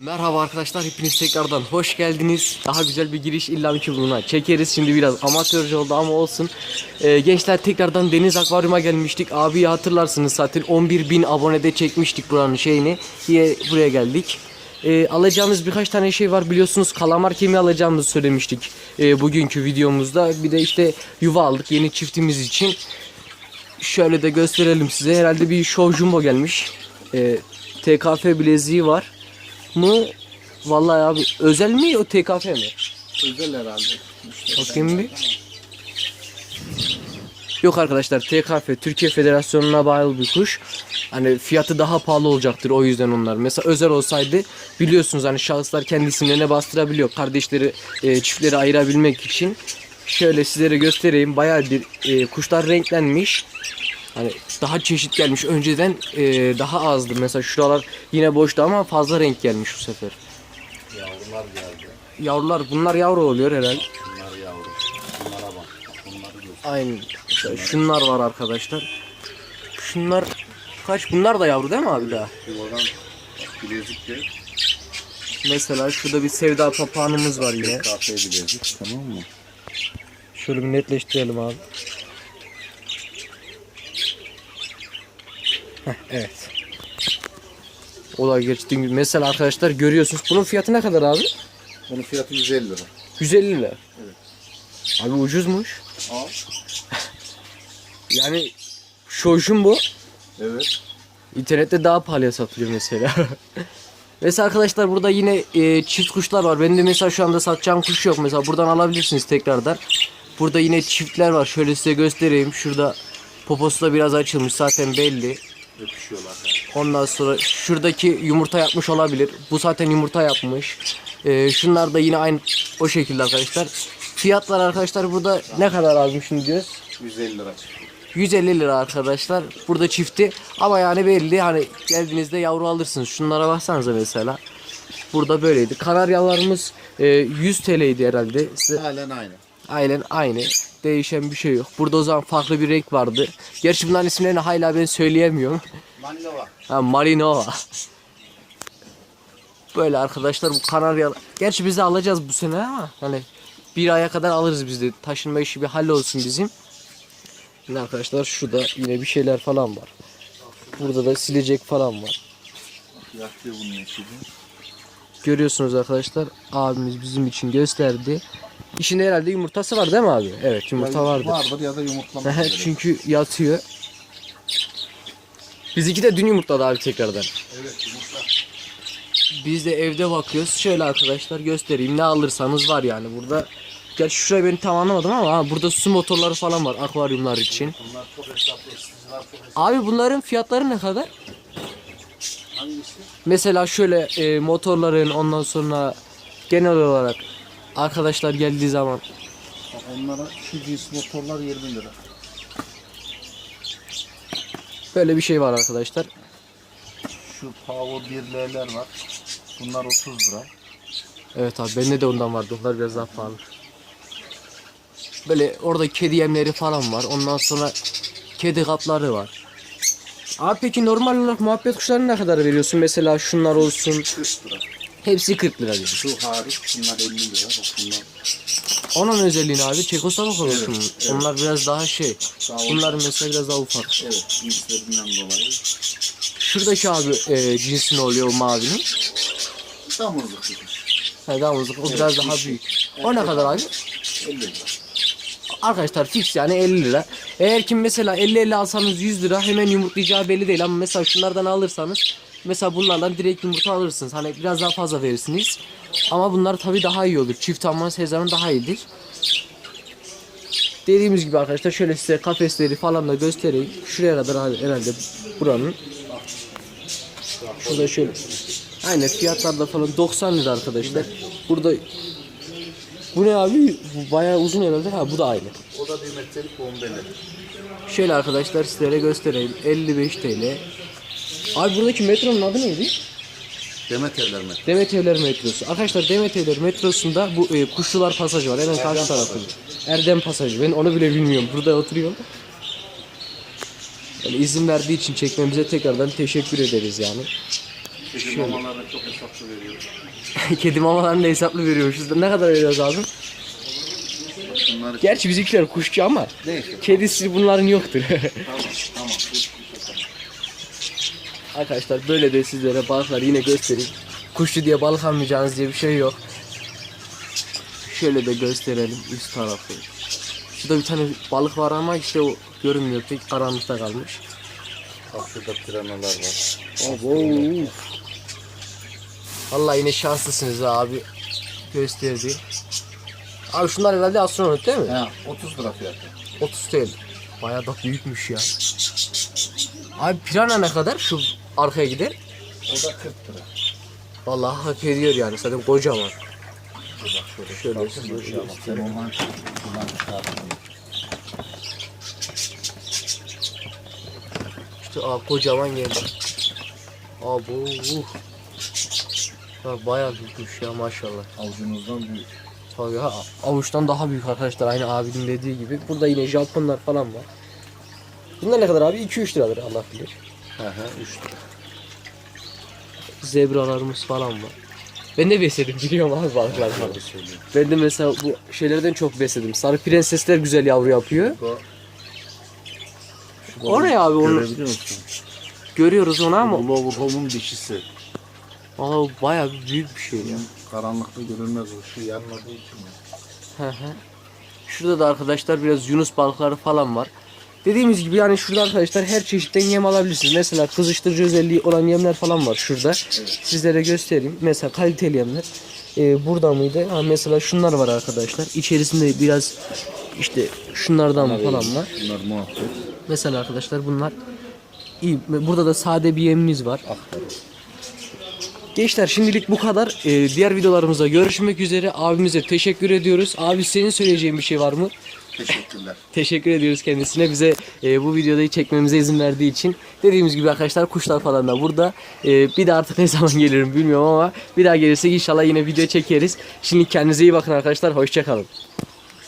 Merhaba arkadaşlar hepiniz tekrardan hoş geldiniz. Daha güzel bir giriş illa ki buna çekeriz. Şimdi biraz amatörce oldu ama olsun. Ee, gençler tekrardan Deniz Akvaryum'a gelmiştik. Abi hatırlarsınız zaten 11 bin abonede çekmiştik buranın şeyini. Diye buraya geldik. Ee, alacağımız birkaç tane şey var biliyorsunuz kalamar kemiği alacağımızı söylemiştik ee, bugünkü videomuzda. Bir de işte yuva aldık yeni çiftimiz için. Şöyle de gösterelim size. Herhalde bir show jumbo gelmiş. Ee, TKF bileziği var mı? Vallahi abi özel mi o TKF mi? Özel herhalde. Bakayım bir. Yok arkadaşlar TKF Türkiye Federasyonu'na bağlı bir kuş. Hani fiyatı daha pahalı olacaktır o yüzden onlar. Mesela özel olsaydı biliyorsunuz hani şahıslar kendi isimlerine bastırabiliyor. Kardeşleri e, çiftleri ayırabilmek için. Şöyle sizlere göstereyim. Bayağı bir e, kuşlar renklenmiş. Hani daha çeşit gelmiş. Önceden e, daha azdı. Mesela şuralar yine boştu ama fazla renk gelmiş bu sefer. Yavrular geldi. Yavrular bunlar yavru oluyor herhalde. Bunlar yavru. Bunlara bak. Bunları göster. Aynen. Mesela şunlar var arkadaşlar. Şunlar kaç? Bunlar da yavru değil mi abi daha? Yuvadan bilezik de Mesela şurada bir sevda papağanımız var yine. kahve bilezik. Tamam mı? Şöyle bir netleştirelim abi. Heh, evet. Olay geçtiğim gibi. Mesela arkadaşlar görüyorsunuz. Bunun fiyatı ne kadar abi? Bunun fiyatı 150 lira. 150 lira. Evet. Abi ucuzmuş. Al. Yani şoşun bu. Evet. İnternette daha pahalıya satılıyor mesela. mesela arkadaşlar burada yine e, çift kuşlar var. Benim de mesela şu anda satacağım kuş yok. Mesela buradan alabilirsiniz tekrardan. Burada yine çiftler var. Şöyle size göstereyim. Şurada poposu da biraz açılmış zaten belli. Öpüşüyorlar. Ondan sonra şuradaki yumurta yapmış olabilir. Bu zaten yumurta yapmış. E, şunlar da yine aynı o şekilde arkadaşlar. Fiyatlar arkadaşlar burada ne kadar azmış şimdi diyoruz. 150 lira çıktı. 150 lira arkadaşlar. Burada çifti. Ama yani belli hani geldiğinizde yavru alırsınız. Şunlara baksanıza mesela. Burada böyleydi. Kanaryalarımız e, 100 TL'ydi herhalde. Size Halen aynı. Aynen aynı. Değişen bir şey yok. Burada o zaman farklı bir renk vardı. Gerçi bunların isimlerini hala ben söyleyemiyorum. Manlova. Ha, Marinova. Böyle arkadaşlar bu kanarya. Gerçi biz de alacağız bu sene ama hani bir aya kadar alırız biz de. Taşınma işi bir hallolsun bizim. Yine arkadaşlar şurada yine bir şeyler falan var. Burada da silecek falan var. Görüyorsunuz arkadaşlar abimiz bizim için gösterdi. İçinde herhalde yumurtası var değil mi abi? Evet yumurta vardı. Vardır ya da yumurtlamak üzere. Çünkü yatıyor. Bizimki de dün yumurtladı abi tekrardan. Evet yumurta. Biz de evde bakıyoruz. Şöyle arkadaşlar göstereyim. Ne alırsanız var yani burada. Gerçi şurayı ben tam anlamadım ama ha, burada su motorları falan var akvaryumlar için. Bunlar çok hesaplı. Isıtıcılar çok hesaplı. Abi bunların fiyatları ne kadar? Hangisi? Mesela şöyle e, motorların ondan sonra genel olarak arkadaşlar geldiği zaman Bak onlara şu cins motorlar 20 lira. böyle bir şey var arkadaşlar. Şu Power 1L'ler var. Bunlar 30 lira. Evet abi bende de ondan vardı. Onlar biraz daha pahalı. Böyle orada kedi yemleri falan var. Ondan sonra kedi kapları var. Abi peki normal olarak muhabbet kuşlarına ne kadar veriyorsun? Mesela şunlar olsun. 40 lira. Hepsi 40 lira diyor. Şu hariç bunlar 50 lira. Bak bunlar Onun özelliğini abi Çekoslovak olsun. Evet, evet. Onlar biraz daha şey. Daha Bunlar mesela biraz daha ufak. Evet, cinslerinden dolayı. Şuradaki abi e, cinsi ne oluyor o mavinin? Damızlık kuş. Ha, damızlık. O biraz daha büyük. O ne kadar abi? 50 lira. Arkadaşlar fix yani 50 lira. Eğer ki mesela 50-50 alsanız 100 lira hemen yumurtlayacağı belli değil ama mesela şunlardan alırsanız mesela bunlardan direkt yumurta alırsınız. Hani biraz daha fazla verirsiniz. Ama bunlar tabii daha iyi olur. Çift alma sezonu daha iyidir. Dediğimiz gibi arkadaşlar şöyle size kafesleri falan da göstereyim. Şuraya kadar herhalde buranın. Şurada şöyle. Aynen fiyatlarda falan 90 lira arkadaşlar. Burada bu ne abi? Bu bayağı uzun herhalde. Ha bu da aynı. O da bir metrelik bombeli. Şöyle arkadaşlar sizlere göstereyim. 55 TL. Abi buradaki metronun adı neydi? Demet evler metre. Demet Evler metrosu. Arkadaşlar Demet Evler metrosunda bu e, Kuşlular pasajı var. Hemen karşı tarafı. Erdem pasajı. Ben onu bile bilmiyorum. Burada oturuyorum. Yani izin verdiği için çekmemize tekrardan teşekkür ederiz yani. Kedi Şöyle. mamalarını çok hesaplı veriyor. Kedi mamalarını da hesaplı veriyormuşuz. Ne kadar veriyoruz abi? Bunları Gerçi bizimkiler kuşçu ama Neyse. kedisi bunların yoktur. Tamam tamam. Arkadaşlar böyle de sizlere balıkları yine göstereyim. Kuşçu diye balık almayacağınız diye bir şey yok. Şöyle de gösterelim üst tarafı. Şurada bir tane balık var ama işte o görünmüyor pek karanlıkta kalmış. Bak şurada piranalar var. Abo. Vallahi yine şanslısınız abi. Gösterdi. Abi şunlar herhalde astronot değil mi? Ha, 30 lira fiyatı. 30 TL. Bayağı da büyükmüş ya. Abi pirana ne kadar? Şu arkaya gider. O da 40 lira. Vallahi hak ediyor yani zaten kocaman. Şöyle. Şöyle şöyle. Sen ondan bundan. İşte aa, kocaman geldi. Abo. Uh. Ya bayağı büyükmüş ya maşallah. Avucunuzdan büyük. Tabii ha, avuçtan daha büyük arkadaşlar aynı abinin dediği gibi. Burada yine Japonlar falan var. Bunlar ne kadar abi? 2-3 liradır Allah bilir. He he 3 lira. Zebralarımız falan var. Ben de besledim biliyorum abi balıklar falan. Ben de mesela bu şeylerden çok besledim. Sarı prensesler güzel yavru yapıyor. Oraya abi onu Görebiliyor musun? görüyoruz onu ama Bu Loverhome'un dişisi. Aa, bayağı büyük bir şey ya. Karanlıkta görünmez o. Şu yanmadığı için. Hı hı. Şurada da arkadaşlar biraz yunus balıkları falan var. Dediğimiz gibi yani şurada arkadaşlar her çeşitten yem alabilirsiniz. Mesela kızıştırıcı özelliği olan yemler falan var şurada. Sizlere göstereyim. Mesela kaliteli yemler. Ee, burada mıydı? Ha, mesela şunlar var arkadaşlar. İçerisinde biraz işte şunlardan falan var. Bunlar muhabbet. Mesela arkadaşlar bunlar iyi. Burada da sade bir yemimiz var. Aktarı. Gençler şimdilik bu kadar. Ee, diğer videolarımızda görüşmek üzere. Abimize teşekkür ediyoruz. Abi senin söyleyeceğin bir şey var mı? Teşekkürler. Teşekkür ediyoruz kendisine bize e, bu videoyu çekmemize izin verdiği için. Dediğimiz gibi arkadaşlar kuşlar falan da burada. E, bir de artık ne zaman gelirim bilmiyorum ama bir daha gelirsek inşallah yine video çekeriz. Şimdi kendinize iyi bakın arkadaşlar. Hoşçakalın.